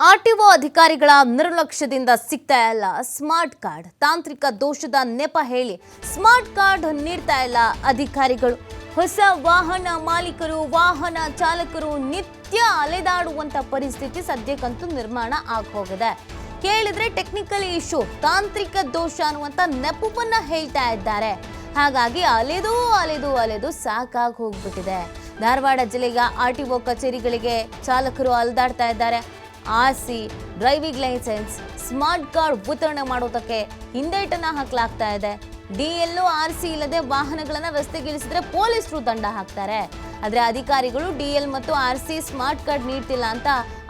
RTO ಅಧಿಕಾರಿಗಳ ನಿರ್ಲಕ್ಷ್ಯದಿಂದ ಸಿಗ್ತಾ ಇಲ್ಲ. ಸ್ಮಾರ್ಟ್ ಕಾರ್ಡ್, ತಾಂತ್ರಿಕ ದೋಷದ ನೆಪ ಹೇಳಿ ಸ್ಮಾರ್ಟ್ ಕಾರ್ಡ್ ನೀಡ್ತಾ ಇಲ್ಲ ಅಧಿಕಾರಿಗಳು. ಹೊಸ ವಾಹನ ಮಾಲೀಕರು, ವಾಹನ ಚಾಲಕರು ನಿತ್ಯ ಅಲೆದಾಡುವಂತ ಪರಿಸ್ಥಿತಿ ಸದ್ಯಕ್ಕಂತೂ ನಿರ್ಮಾಣ ಆಗೋಗಿದೆ ಕೇಳಿದ್ರೆ ಟೆಕ್ನಿಕಲ್ ಇಶ್ಯೂ ತಾಂತ್ರಿಕ ದೋಷ ಅನ್ನುವಂತ ನೆಪವನ್ನ ಹೇಳ್ತಾ ಇದ್ದಾರೆ. ಹಾಗಾಗಿ ಅಲೆದು ಅಲೆದು ಅಲೆದು ಸಾಕಾಗಿ ಹೋಗ್ಬಿಟ್ಟಿದೆ. ಧಾರವಾಡ ಜಿಲ್ಲೆಯ ಆರ್ ಟಿ ಒ ಕಚೇರಿಗಳಿಗೆ ಚಾಲಕರು ಅಲೆದಾಡ್ತಾ ಇದ್ದಾರೆ. R C driving license, smart card ವಿತರಣೆ ಮಾಡೋದಕ್ಕೆ ಹಿಂದೇಟನ್ನು ಹಾಕಲಾಗ್ತಾ ಇದೆ. ಡಿ ಎಲ್ಲೋ ಆರ್ ಸಿ ಇಲ್ಲದೆ ವಾಹನಗಳನ್ನು ರಸ್ತೆಗಿಳಿಸಿದ್ರೆ ಪೊಲೀಸರು ದಂಡ ಹಾಕ್ತಾರೆ. ಆದ್ರೆ ಅಧಿಕಾರಿಗಳು ಡಿಎಲ್ ಮತ್ತು ಆರ್ ಸಿ ಸ್ಮಾರ್ಟ್ ಕಾರ್ಡ್ ನೀಡ್ತಿಲ್ಲ ಅಂತ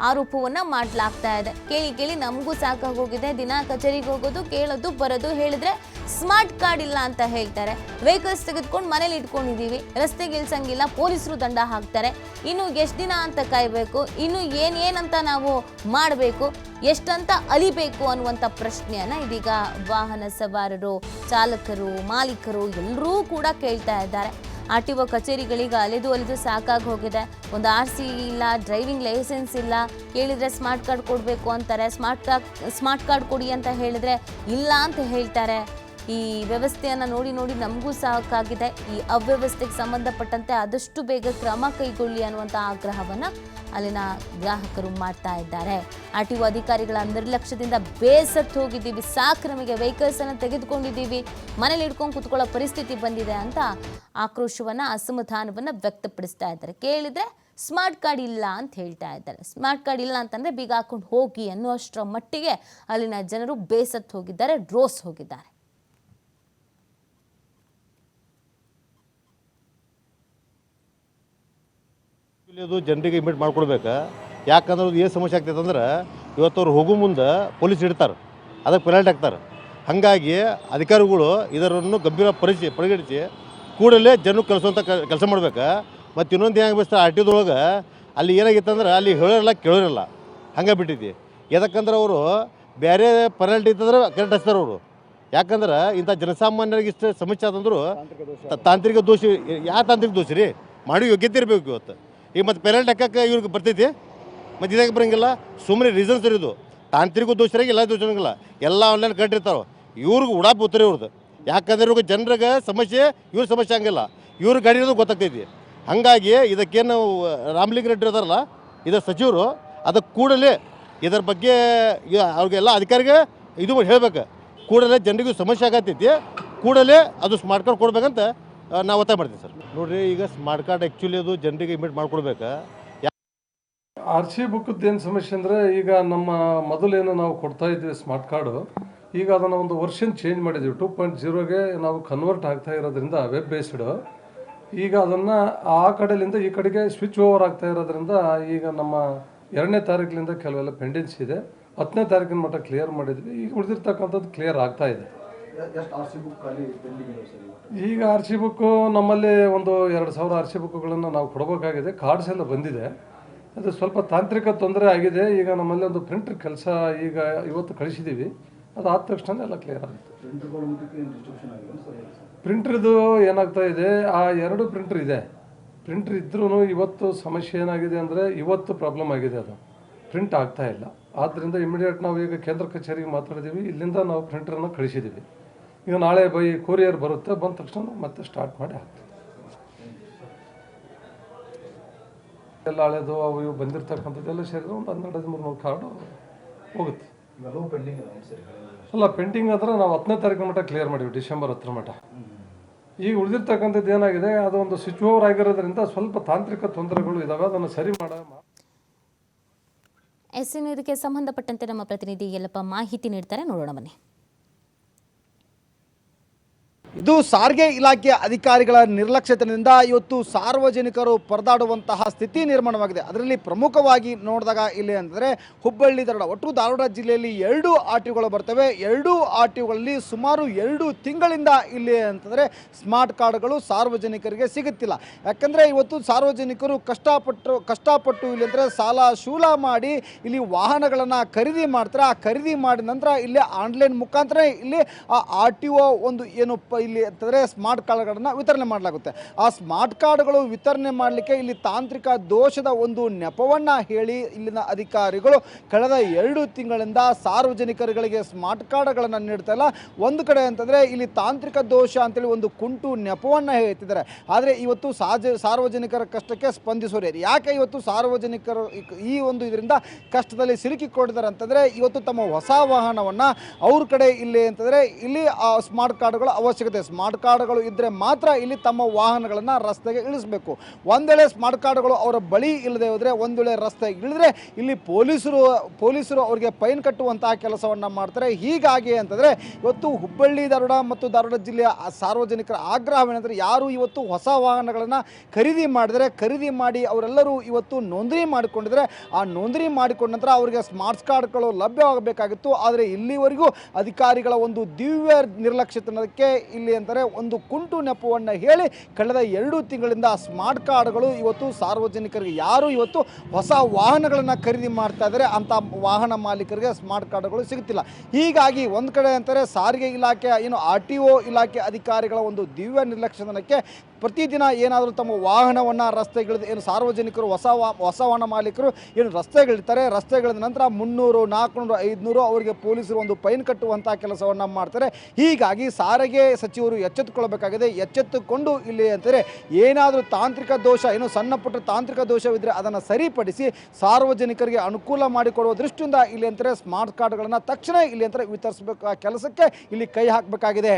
ಆರೋಪವನ್ನ ಮಾಡಲಾಗ್ತಾ ಇದೆ. ಕೇಳಿ ಕೇಳಿ ನಮಗೂ ಸಾಕಾಗೋಗಿದೆ. ದಿನ ಕಚೇರಿಗೆ ಹೋಗೋದು, ಕೇಳೋದು, ಬರೋದು ಹೇಳಿದ್ರೆ ಸ್ಮಾರ್ಟ್ ಕಾರ್ಡ್ ಇಲ್ಲ ಅಂತ ಹೇಳ್ತಾರೆ. ವೆಹಿಕಲ್ಸ್ ತೆಗೆದುಕೊಂಡು ಮನೇಲಿ ಇಟ್ಕೊಂಡಿದ್ದೀವಿ. ರಸ್ತೆಗೆ ಇಳ್ಸಂಗಿಲ್ಲ ಪೊಲೀಸರು ದಂಡ ಹಾಕ್ತಾರೆ. ಇನ್ನು ಎಷ್ಟು ದಿನ ಅಂತ ಕಾಯಬೇಕು? ಇನ್ನು ಏನೇನಂತ ನಾವು ಮಾಡಬೇಕು? ಎಷ್ಟಂತ ಅಲಿಬೇಕು ಅನ್ನುವಂಥ ಪ್ರಶ್ನೆಯನ್ನ ಇದೀಗ ವಾಹನ ಸವಾರರು, ಚಾಲಕರು, ಮಾಲೀಕರು ಎಲ್ಲರೂ ಕೂಡ ಕೇಳ್ತಾ ಇದ್ದಾರೆ. ಆರ್ ಟಿ ಒ ಕಚೇರಿಗಳಿಗೆ ಅಲೆದು ಅಲೆದು ಸಾಕಾಗಿ ಹೋಗಿದೆ. ಒಂದು ಆರ್ ಸಿ ಇಲ್ಲ, ಡ್ರೈವಿಂಗ್ ಲೈಸೆನ್ಸ್ ಇಲ್ಲ, ಕೇಳಿದರೆ ಸ್ಮಾರ್ಟ್ ಕಾರ್ಡ್ ಕೊಡಬೇಕು ಅಂತಾರೆ. ಸ್ಮಾರ್ಟ್ ಕಾರ್ಡ್ ಸ್ಮಾರ್ಟ್ ಕಾರ್ಡ್ ಕೊಡಿ ಅಂತ ಹೇಳಿದ್ರೆ ಇಲ್ಲ ಅಂತ ಹೇಳ್ತಾರೆ. ಈ ವ್ಯವಸ್ಥೆಯನ್ನು ನೋಡಿ ನೋಡಿ ನಮಗೂ ಸಾಕಾಗಿದೆ. ಈ ಅವ್ಯವಸ್ಥೆಗೆ ಸಂಬಂಧಪಟ್ಟಂತೆ ಆದಷ್ಟು ಬೇಗ ಕ್ರಮ ಕೈಗೊಳ್ಳಿ ಅನ್ನುವಂಥ ಆಗ್ರಹವನ್ನು ಅಲ್ಲಿನ ಗ್ರಾಹಕರು ಮಾಡ್ತಾ ಇದ್ದಾರೆ. ಆರ್ ಟಿ ಒ ಅಧಿಕಾರಿಗಳ ನಿರ್ಲಕ್ಷ್ಯದಿಂದ ಬೇಸತ್ತು ಹೋಗಿದ್ದೀವಿ. ಸಾಕು ನಮಗೆ ವೆಹಿಕಲ್ಸನ್ನು ತೆಗೆದುಕೊಂಡಿದ್ದೀವಿ. ಮನೇಲಿ ಇಟ್ಕೊಂಡು ಕುತ್ಕೊಳ್ಳೋ ಪರಿಸ್ಥಿತಿ ಬಂದಿದೆ ಅಂತ ಆಕ್ರೋಶವನ್ನು, ಅಸಮಾಧಾನವನ್ನು ವ್ಯಕ್ತಪಡಿಸ್ತಾ ಇದ್ದಾರೆ. ಕೇಳಿದ್ರೆ ಸ್ಮಾರ್ಟ್ ಕಾರ್ಡ್ ಇಲ್ಲ ಅಂತ ಹೇಳ್ತಾ ಇದ್ದಾರೆ. ಸ್ಮಾರ್ಟ್ ಕಾರ್ಡ್ ಇಲ್ಲ ಅಂತಂದರೆ ಬೀಗ ಹಾಕೊಂಡು ಹೋಗಿ ಅನ್ನುವಷ್ಟರ ಮಟ್ಟಿಗೆ ಅಲ್ಲಿನ ಜನರು ಬೇಸತ್ತು ಹೋಗಿದ್ದಾರೆ ರೋಸ್ ಹೋಗಿದ್ದಾರೆ. ಅದು ಜನರಿಗೆ ಇಮಿಟ್ ಮಾಡ್ಕೊಡ್ಬೇಕು. ಯಾಕಂದ್ರೆ ಅದು ಏನು ಸಮಸ್ಯೆ ಆಗ್ತೈತೆ ಅಂದ್ರೆ ಇವತ್ತು ಅವ್ರು ಹೋಗೋ ಮುಂದೆ ಪೊಲೀಸ್ ಇಡ್ತಾರೆ ಅದಕ್ಕೆ ಪೆನಾಲ್ಟಿ ಹಾಕ್ತಾರೆ. ಹಾಗಾಗಿ ಅಧಿಕಾರಿಗಳು ಇದರನ್ನು ಗಂಭೀರ ಪರಿಚಯ ಪರಿಗಣಿಸಿ ಕೂಡಲೇ ಜನ ಕಲಿಸುವಂಥ ಕೆಲಸ ಮಾಡ್ಬೇಕು. ಮತ್ತು ಇನ್ನೊಂದು ಏನಾಗಬೇಕು ಬೆಸ್ತಾರೆ ಆರ್ ಟಿದೊಳಗೆ ಅಲ್ಲಿ ಏನಾಗಿತ್ತು ಅಂದ್ರೆ ಅಲ್ಲಿ ಹೇಳೋರಲ್ಲ ಕೇಳೋರಲ್ಲ. ಹಂಗೆ ಬಿಟ್ಟೈತಿ ಯಾಕಂದ್ರೆ ಅವರು ಬೇರೆ ಪೆನಾಲ್ಟಿ ಇತ್ತಂದ್ರೆ ಕರೆಕ್ಟ್ ಹಚ್ತಾರೆ ಅವರು. ಯಾಕಂದ್ರೆ ಇಂಥ ಜನಸಾಮಾನ್ಯರಿಗೆ ಇಷ್ಟು ಸಮಸ್ಯೆ ಆದಂದ್ರು ತಾಂತ್ರಿಕ ದೋಷ. ಯಾವ ತಾಂತ್ರಿಕ ದೋಷ ರೀ? ಮಾಡಿ ಯೋಗ್ಯತೆ ಇರಬೇಕು ಇವತ್ತು. ಈಗ ಮತ್ತು ಪೆನಾಲ್ಟಿ ಹಾಕಕ್ಕೆ ಇವ್ರಿಗೆ ಬರ್ತೈತಿ. ಮತ್ತು ಇದಾಗ ಬರಂಗಿಲ್ಲ? ಸುಮ್ಮನೆ ರೀಸನ್ಸ್ ಇರೋದು. ತಾಂತ್ರಿಕ ದೋಷರಾಗಿ ಎಲ್ಲ ದೋಷ ಇರಂಗಿಲ್ಲ ಎಲ್ಲ ಆನ್ಲೈನ್ ಕಟ್ಟಿರ್ತಾರೋ ಇವ್ರಿಗೆ ಉಡಾಪ್ ಉತ್ತರ ಇವ್ರದ್ದು. ಯಾಕಂದ್ರೆ ಇವ್ರಿಗೆ ಜನರಿಗೆ ಸಮಸ್ಯೆ, ಇವ್ರ ಸಮಸ್ಯೆ ಹಂಗಿಲ್ಲ. ಇವ್ರಿಗೆ ಗಾಡಿ ಇರೋದು ಗೊತ್ತಾಗ್ತೈತಿ. ಹಾಗಾಗಿ ಇದಕ್ಕೇನು ರಾಮಲಿಂಗ ರೆಡ್ಡಿ ಇದಾರಲ್ಲ ಇದರ ಸಚಿವರು ಅದಕ್ಕೆ ಕೂಡಲೇ ಇದರ ಬಗ್ಗೆ ಅವ್ರಿಗೆಲ್ಲ ಅಧಿಕಾರಿಗೆ ಇದು ಹೇಳ್ಬೇಕು. ಕೂಡಲೇ ಜನರಿಗೂ ಸಮಸ್ಯೆ ಆಗತ್ತೈತಿ ಕೂಡಲೇ ಅದು ಸ್ಮಾರ್ಟ್ ಕಾರ್ಡ್ ಕೊಡ್ಬೇಕಂತ ನಾವು ಒತ್ತಾಯ ಮಾಡ್ತೀವಿ ಸರ್. ನೋಡ್ರಿ, ಈಗ ಸ್ಮಾರ್ಟ್ ಕಾರ್ಡ್ ಆ್ಯಕ್ಚುಲಿ ಅದು ಜನರಿಗೆ ಇಮಿಟ್ ಮಾಡ್ಕೊಡ್ಬೇಕು. ಆರ್ ಸಿ ಬುಕ್ಕದ್ದು ಏನು ಸಮಸ್ಯೆ ಅಂದರೆ, ಈಗ ನಮ್ಮ ಮೊದಲೇನು ನಾವು ಕೊಡ್ತಾ ಇದ್ವಿ ಸ್ಮಾರ್ಟ್ ಕಾರ್ಡು ಈಗ ಅದನ್ನು ಒಂದು ವರ್ಷನ್ ಚೇಂಜ್ ಮಾಡಿದ್ವಿ. ಟೂ ಪಾಯಿಂಟ್ ಜೀರೋಗೆ ನಾವು ಕನ್ವರ್ಟ್ ಆಗ್ತಾ ಇರೋದ್ರಿಂದ ವೆಬ್ ಬೇಸ್ಡ್ ಈಗ ಅದನ್ನು ಆ ಕಡೆಯಿಂದ ಈ ಕಡೆಗೆ ಸ್ವಿಚ್ ಓವರ್ ಆಗ್ತಾ ಇರೋದ್ರಿಂದ ಈಗ ನಮ್ಮ ಎರಡನೇ ತಾರೀಕಿನಿಂದ ಕೆಲವೆಲ್ಲ ಪೆಂಡೆನ್ಸಿ ಇದೆ. ಹತ್ತನೇ ತಾರೀಕಿನ ಮಟ್ಟ ಕ್ಲಿಯರ್ ಮಾಡಿದ್ವಿ. ಈಗ ಉಳಿದಿರ್ತಕ್ಕಂಥದ್ದು ಕ್ಲಿಯರ್ ಆಗ್ತಾ ಇದೆ. ಈಗ ಆರ್ ಸಿ ಬುಕ್ಕು ನಮ್ಮಲ್ಲಿ ಒಂದು ಎರಡು ಸಾವಿರ ಆರ್ ಸಿ ಬುಕ್ಗಳನ್ನು ನಾವು ಕೊಡಬೇಕಾಗಿದೆ. ಕಾರ್ಡ್ಸ್ ಎಲ್ಲ ಬಂದಿದೆ. ಅದು ಸ್ವಲ್ಪ ತಾಂತ್ರಿಕ ತೊಂದರೆ ಆಗಿದೆ. ಈಗ ನಮ್ಮಲ್ಲಿ ಒಂದು ಪ್ರಿಂಟರ್ ಕೆಲಸ ಈಗ ಇವತ್ತು ಕಳಿಸಿದ್ದೀವಿ ಅದು ಆದ ತಕ್ಷಣ ಎಲ್ಲ ಕ್ಲಿಯರ್ ಆಗುತ್ತೆ. ಪ್ರಿಂಟ್ರದು ಏನಾಗ್ತಾ ಇದೆ ಆ ಎರಡು ಪ್ರಿಂಟ್ರ್ ಇದೆ. ಪ್ರಿಂಟ್ರ್ ಇದ್ರೂ ಇವತ್ತು ಸಮಸ್ಯೆ ಏನಾಗಿದೆ ಅಂದರೆ ಇವತ್ತು ಪ್ರಾಬ್ಲಮ್ ಆಗಿದೆ ಅದು. ಪ್ರಿಂಟ್ ಆಗ್ತಾ ಇಲ್ಲ. ಆದ್ದರಿಂದ ಇಮಿಡಿಯೇಟ್ ನಾವು ಈಗ ಕೇಂದ್ರ ಕಚೇರಿಗೆ ಮಾತಾಡಿದ್ದೀವಿ ಇಲ್ಲಿಂದ ನಾವು ಪ್ರಿಂಟ್ರನ್ನು ಕಳಿಸಿದ್ದೀವಿ ಈಗ ನಾಳೆ ಬೈ ಕೊರಿಯರ್ ಬರುತ್ತೆ ಬಂದ ತಕ್ಷಣ ಮತ್ತೆ ಸ್ಟಾರ್ಟ್ ಮಾಡಿ ಹಾಕ್ತೀವಿ. ಎಲ್ಲ ಹಳೆದು ಅವು ಇವು ಬಂದಿರತಕ್ಕಂಥದ್ದೆಲ್ಲ ಸೇರಿದ್ರೆ ಒಂದು ಹನ್ನೆರಡು ಹದಿಮೂರು ನೂರು ಕಾರ್ಡು ಹೋಗುತ್ತೆ. ಅಲ್ಲ ಪೆಂಡಿಂಗ್ ಅಂದ್ರೆ ನಾವು ಹತ್ತನೇ ತಾರೀಕು ಮಟ್ಟ ಕ್ಲಿಯರ್ ಮಾಡಿವಿ ಡಿಸೆಂಬರ್ ಹತ್ತರ ಮಟ್ಟ. ಈಗ ಉಳಿದಿರ್ತಕ್ಕಂಥದ್ದು ಏನಾಗಿದೆ ಅದು ಒಂದು ಸ್ವಿಚ್ ಓವರ್ ಆಗಿರೋದ್ರಿಂದ ಸ್ವಲ್ಪ ತಾಂತ್ರಿಕ ತೊಂದರೆಗಳು ಇದಾವೆ ಅದನ್ನು ಸರಿ ಮಾಡ ಎಸ್ ಎನ್ ಇದಕ್ಕೆ ಸಂಬಂಧಪಟ್ಟಂತೆ ನಮ್ಮ ಪ್ರತಿನಿಧಿ ಎಲ್ಲಪ್ಪ ಮಾಹಿತಿ ನೀಡ್ತಾರೆ ನೋಡೋಣ ಬನ್ನಿ. ಇದು ಸಾರಿಗೆ ಇಲಾಖೆ ಅಧಿಕಾರಿಗಳ ನಿರ್ಲಕ್ಷ್ಯತನದಿಂದ ಇವತ್ತು ಸಾರ್ವಜನಿಕರು ಪರದಾಡುವಂತಹ ಸ್ಥಿತಿ ನಿರ್ಮಾಣವಾಗಿದೆ. ಅದರಲ್ಲಿ ಪ್ರಮುಖವಾಗಿ ನೋಡಿದಾಗ ಇಲ್ಲಿ ಅಂದರೆ ಹುಬ್ಬಳ್ಳಿ ಧಾರವಾಡ ಒಟ್ಟು ಧಾರವಾಡ ಜಿಲ್ಲೆಯಲ್ಲಿ ಎರಡು ಆರ್ ಬರ್ತವೆ. ಎರಡು ಆರ್ ಸುಮಾರು ಎರಡು ತಿಂಗಳಿಂದ ಇಲ್ಲಿ ಅಂತಂದರೆ ಸ್ಮಾರ್ಟ್ ಕಾರ್ಡ್ಗಳು ಸಾರ್ವಜನಿಕರಿಗೆ ಸಿಗುತ್ತಿಲ್ಲ. ಯಾಕಂದರೆ ಇವತ್ತು ಸಾರ್ವಜನಿಕರು ಕಷ್ಟಪಟ್ಟು ಕಷ್ಟಪಟ್ಟು ಇಲ್ಲಿ ಅಂದರೆ ಸಾಲ ಶೂಲ ಮಾಡಿ ಇಲ್ಲಿ ವಾಹನಗಳನ್ನು ಖರೀದಿ ಮಾಡ್ತಾರೆ. ಆ ಖರೀದಿ ಮಾಡಿದ ನಂತರ ಇಲ್ಲಿ ಆನ್ಲೈನ್ ಮುಖಾಂತರ ಇಲ್ಲಿ ಆ ಆರ್ ಟಿ ಒಂದು ಏನು ಇಲ್ಲಿ ಇಲ್ಲಿ ಅಂತಂದರೆ ಸ್ಮಾರ್ಟ್ ಕಾರ್ಡ್ಗಳನ್ನು ವಿತರಣೆ ಮಾಡಲಾಗುತ್ತೆ. ಆ ಸ್ಮಾರ್ಟ್ ಕಾರ್ಡ್ಗಳು ವಿತರಣೆ ಮಾಡಲಿಕ್ಕೆ ಇಲ್ಲಿ ತಾಂತ್ರಿಕ ದೋಷದ ಒಂದು ನೆಪವನ್ನು ಹೇಳಿ ಇಲ್ಲಿನ ಅಧಿಕಾರಿಗಳು ಕಳೆದ ಎರಡು ತಿಂಗಳಿಂದ ಸಾರ್ವಜನಿಕರುಗಳಿಗೆ ಸ್ಮಾರ್ಟ್ ಕಾರ್ಡ್ಗಳನ್ನು ನೀಡ್ತಾ ಇಲ್ಲ. ಒಂದು ಕಡೆ ಅಂತಂದರೆ ಇಲ್ಲಿ ತಾಂತ್ರಿಕ ದೋಷ ಅಂತೇಳಿ ಒಂದು ಕುಂಟು ನೆಪವನ್ನು ಹೇಳ್ತಿದ್ದಾರೆ. ಆದರೆ ಇವತ್ತು ಸಾಜ ಸಾರ್ವಜನಿಕರ ಕಷ್ಟಕ್ಕೆ ಸ್ಪಂದಿಸೋರು? ಯಾಕೆ ಇವತ್ತು ಸಾರ್ವಜನಿಕರು ಈ ಒಂದು ಇದರಿಂದ ಕಷ್ಟದಲ್ಲಿ ಸಿಲುಕಿಕೊಂಡಿದ್ದಾರೆ ಅಂತಂದರೆ ಇವತ್ತು ತಮ್ಮ ಹೊಸ ವಾಹನವನ್ನು ಅವ್ರ ಕಡೆ ಇಲ್ಲಿ ಅಂತಂದರೆ ಇಲ್ಲಿ ಆ ಸ್ಮಾರ್ಟ್ ಕಾರ್ಡ್ಗಳ ಅವಶ್ಯಕತೆ. ಸ್ಮಾರ್ಟ್ ಕಾರ್ಡ್ಗಳು ಇದ್ದರೆ ಮಾತ್ರ ಇಲ್ಲಿ ತಮ್ಮ ವಾಹನಗಳನ್ನು ರಸ್ತೆಗೆ ಇಳಿಸಬೇಕು. ಒಂದು ಸ್ಮಾರ್ಟ್ ಕಾರ್ಡ್ಗಳು ಅವರ ಬಳಿ ಇಲ್ಲದೆ ಹೋದರೆ ಒಂದು ವೇಳೆ ರಸ್ತೆಗೆ ಇಳಿದ್ರೆ ಇಲ್ಲಿ ಪೊಲೀಸರು ಪೊಲೀಸರು ಅವರಿಗೆ ಫೈನ್ ಕಟ್ಟುವಂತಹ ಕೆಲಸವನ್ನು ಮಾಡ್ತಾರೆ. ಹೀಗಾಗಿ ಅಂತಂದರೆ ಇವತ್ತು ಹುಬ್ಬಳ್ಳಿ ಧಾರವಾಡ ಮತ್ತು ಧಾರವಾಡ ಜಿಲ್ಲೆಯ ಸಾರ್ವಜನಿಕರ ಆಗ್ರಹವೇನೆಂದರೆ ಯಾರು ಇವತ್ತು ಹೊಸ ವಾಹನಗಳನ್ನು ಖರೀದಿ ಮಾಡಿದರೆ, ಖರೀದಿ ಮಾಡಿ ಅವರೆಲ್ಲರೂ ಇವತ್ತು ನೋಂದಣಿ ಮಾಡಿಕೊಂಡಿದ್ರೆ, ಆ ನೋಂದಣಿ ಮಾಡಿಕೊಂಡ ನಂತರ ಅವರಿಗೆ ಸ್ಮಾರ್ಟ್ ಕಾರ್ಡ್ಗಳು ಲಭ್ಯವಾಗಬೇಕಾಗಿತ್ತು. ಆದರೆ ಇಲ್ಲಿವರೆಗೂ ಅಧಿಕಾರಿಗಳ ಒಂದು ದಿವ್ಯ ನಿರ್ಲಕ್ಷ್ಯತನಕ್ಕೆ ಇಲ್ಲಿ ಅಂತಾರೆ ಒಂದು ಕುಂಟು ನೆಪವನ್ನು ಹೇಳಿ ಕಳೆದ ಎರಡು ತಿಂಗಳಿಂದ ಸ್ಮಾರ್ಟ್ ಕಾರ್ಡ್ಗಳು ಇವತ್ತು ಸಾರ್ವಜನಿಕರಿಗೆ ಯಾರು ಇವತ್ತು ಹೊಸ ವಾಹನಗಳನ್ನು ಖರೀದಿ ಮಾಡ್ತಾ ಇದ್ದಾರೆ ಅಂಥ ವಾಹನ ಮಾಲೀಕರಿಗೆ ಸ್ಮಾರ್ಟ್ ಕಾರ್ಡ್ಗಳು ಸಿಗುತ್ತಿಲ್ಲ. ಹೀಗಾಗಿ ಒಂದು ಕಡೆ ಅಂತಾರೆ ಸಾರಿಗೆ ಇಲಾಖೆ, ಏನು ಆರ್ ಇಲಾಖೆ ಅಧಿಕಾರಿಗಳ ಒಂದು ದಿವ್ಯ ನಿರ್ಲಕ್ಷ್ಯತನಕ್ಕೆ ಪ್ರತಿದಿನ ಏನಾದರೂ ತಮ್ಮ ವಾಹನವನ್ನು ರಸ್ತೆಗಿಳಿದು, ಏನು ಸಾರ್ವಜನಿಕರು, ಹೊಸ ವಾ, ಹೊಸ ವಾಹನ ಮಾಲೀಕರು, ಏನು ರಸ್ತೆಗಳಿರ್ತಾರೆ ರಸ್ತೆಗಳ ನಂತರ ಮುನ್ನೂರು, ನಾಲ್ಕುನೂರು, ಐದುನೂರು ಅವರಿಗೆ ಪೊಲೀಸರು ಒಂದು ಫೈನ್ ಕಟ್ಟುವಂಥ ಕೆಲಸವನ್ನು ಮಾಡ್ತಾರೆ. ಹೀಗಾಗಿ ಸಾರಿಗೆ ಸಚಿವರು ಎಚ್ಚೆತ್ತುಕೊಳ್ಳಬೇಕಾಗಿದೆ ಎಚ್ಚೆತ್ತುಕೊಂಡು ಇಲ್ಲಿ ಅಂತಾರೆ, ಏನಾದರೂ ತಾಂತ್ರಿಕ ದೋಷ, ಏನು ಸಣ್ಣ ಪುಟ್ಟ ತಾಂತ್ರಿಕ ದೋಷವಿದ್ದರೆ ಅದನ್ನು ಸರಿಪಡಿಸಿ ಸಾರ್ವಜನಿಕರಿಗೆ ಅನುಕೂಲ ಮಾಡಿಕೊಡುವ ದೃಷ್ಟಿಯಿಂದ ಇಲ್ಲಿ ಅಂತಾರೆ, ಸ್ಮಾರ್ಟ್ ಕಾರ್ಡ್ಗಳನ್ನು ತಕ್ಷಣ ಇಲ್ಲಿ ಅಂತಾರೆ ವಿತರಿಸಬೇಕು, ಆ ಕೆಲಸಕ್ಕೆ ಇಲ್ಲಿ ಕೈ ಹಾಕಬೇಕಾಗಿದೆ.